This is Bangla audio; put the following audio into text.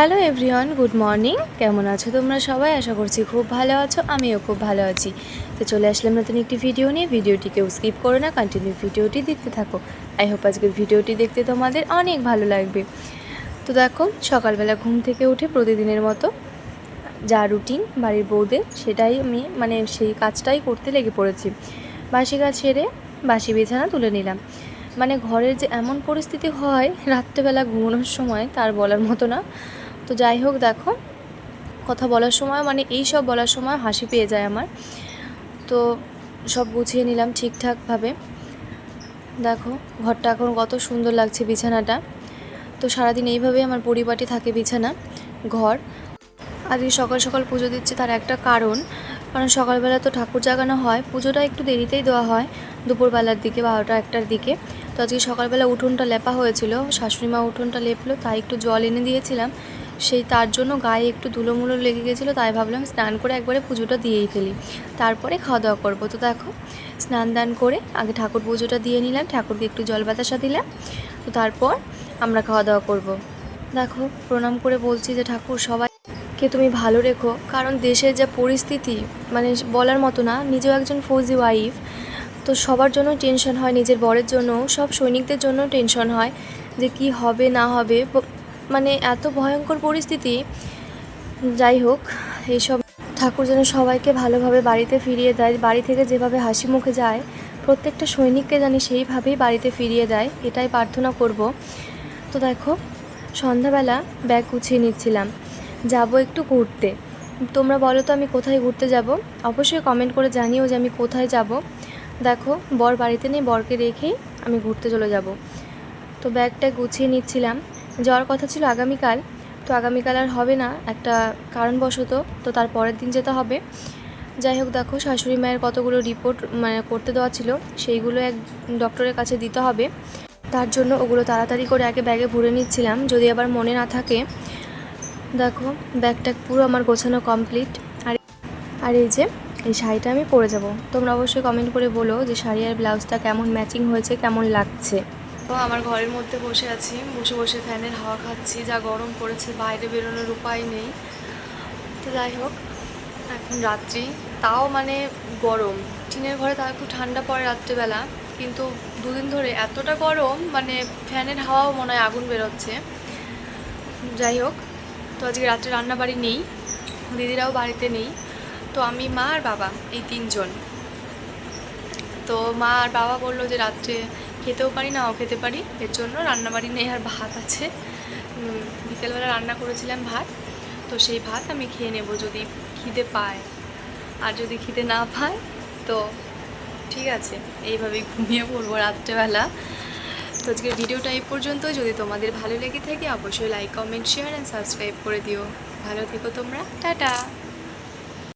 Hello everyone, good morning. কেমন আছো তোমরা সবাই? আশা করছি খুব ভালো আছো, আমিও খুব ভালো আছি। তো চলে আসলাম নতুন একটি ভিডিও নিয়ে। ভিডিওটিকেও স্কিপ করো না কন্টিনিউ ভিডিওটি দেখতে থাকো। আই হোপ আজকের ভিডিওটি দেখতে তোমাদের অনেক ভালো লাগবে। তো দেখো, সকালবেলা ঘুম থেকে উঠে প্রতিদিনের মতো যা রুটিন বাড়ির বউদের, সেটাই আমি মানে সেই কাজটাই করতে লেগে পড়েছি। বাসি কাজ সেরে বাসি বিছানা তুলে নিলাম। মানে ঘরের যে এমন পরিস্থিতি হয়, রাত্রেবেলা ঘুমানোর সময়, তার বলার মতো না। তো যাই হোক দেখো, কথা বলার সময় মানে এই সব বলার সময় হাসি পেয়ে যায় আমার। তো সব গুছিয়ে নিলাম ঠিকঠাকভাবে। দেখো, ঘরটা এখন কত সুন্দর লাগছে বিছানাটা। তো সারাদিন এইভাবেই আমার পরিপাটি থাকে বিছানা, ঘর। আজকে সকাল সকাল পুজো দিচ্ছে তার একটা কারণ কারণ সকালবেলা তো ঠাকুর জাগানো হয়, পুজোটা একটু দেরিতেই দেওয়া হয়, দুপুরবেলার দিকে, বারোটা একটার দিকে। তো আজকে সকালবেলা উঠোনটা লেপা হয়েছিল শাশুড়ি মা উঠোনটা লেপলো, তাই একটু জল এনে দিয়েছিলাম। সেই তার জন্য গায়ে একটু ধুলোমুলো লেগে গেছিল, তাই ভাবলাম স্নান করে একবারে পুজোটা দিয়েই ফেলি। তারপরে খাওয়া দাওয়া করব। তো দেখো, স্নান দান করে আগে ঠাকুর পুজোটা দিয়ে নিলাম, ঠাকুরকে একটু জল বাতাসা দিলাম। তো তারপর আমরা খাওয়া দাওয়া করব। দেখো, প্রণাম করে বলছি যে ঠাকুর সবাই কে তুমি ভালো রেখো। কারণ দেশের যা পরিস্থিতি মানে বলার মতো না, নিজেও একজন ফৌজি ওয়াইফ, তো সবার জন্য টেনশন হয়, নিজের বরের জন্য, সব সৈনিকদের জন্য টেনশন হয় যে কি হবে, না হবে। মানে এত ভয়ঙ্কর পরিস্থিতি, যাই হোক এইসব ঠাকুর যেন সবাইকে ভালোভাবে বাড়িতে ফিরিয়ে দেয়, বাড়ি থেকে যেভাবে হাসি মুখে যায়, প্রত্যেকটা সৈনিককে জানি সেইভাবেই বাড়িতে ফিরিয়ে দেয়, এটাই প্রার্থনা করব। তো দেখো, সন্ধ্যাবেলা ব্যাগ গুছিয়ে নিচ্ছিলাম। যাব একটু ঘুরতে। তোমরা বলো তো আমি কোথায় ঘুরতে যাব? অবশ্যই কমেন্ট করে জানিও যে আমি কোথায় যাব। দেখো, বর বাড়িতে নেই, বরকে রেখেই আমি ঘুরতে চলে যাব। তো ব্যাগটা গুছিয়ে নিচ্ছিলাম। যাওয়ার কথা ছিল আগামীকাল। তো আগামীকাল আর হবে না, একটা কারণবশত তো তার পরের দিন যেতে হবে। যাই হোক, দেখো, শাশুড়ি মায়ের কতগুলো রিপোর্ট মানে করতে দেওয়া ছিল, সেইগুলো এক ডক্টরের কাছে দিতে হবে। তার জন্য ওগুলো তাড়াতাড়ি করে আগে ব্যাগে ভরে নিচ্ছিলাম। যদি আবার মনে না থাকে, দেখো ব্যাগটা পুরো আমার গোছানো কমপ্লিট আর আর এই যে, এই শাড়িটা আমি পরে যাব। তোমরা অবশ্যই কমেন্ট করে বলো যে শাড়ি আর ব্লাউজটা কেমন ম্যাচিং হয়েছে, কেমন লাগছে। তো আমার ঘরের মধ্যে বসে আছি। বসে বসে ফ্যানের হাওয়া খাচ্ছি। যা গরম পড়েছে, বাইরে বেরোনোর উপায় নেই। তো যাই হোক, এখন রাত্রি। তাও মানে গরম। টিনের ঘরে তাও একটু ঠান্ডা পড়ে রাত্রেবেলা। কিন্তু দুদিন ধরে এতটা গরম মানে ফ্যানের হাওয়াও মনে হয় আগুন বেরোচ্ছে। যাই হোক, তো আজকে রাত্রে রান্না বাড়ি নেই। দিদিরাও বাড়িতে নেই। তো আমি, মা আর বাবা, এই তিনজন। তো মা আর বাবা বলল যে রাত্রে খেতেও পারি নাও খেতে পারি। এর জন্য রান্নাবাড়ি নেই আর ভাত আছে। বিকেলবেলা রান্না করেছিলাম ভাত। তো সেই ভাত আমি খেয়ে নেব যদি খিদে পায়। আর যদি খিদে না পায়, তো ঠিক আছে, এইভাবেই ঘুমিয়ে পড়ব রাত্রেবেলা। তো আজকের ভিডিওটা এই পর্যন্ত যদি তোমাদের ভালো লেগে থাকে, অবশ্যই like comment share and subscribe করে দিও। ভালো থেকো তোমরা। টাটা!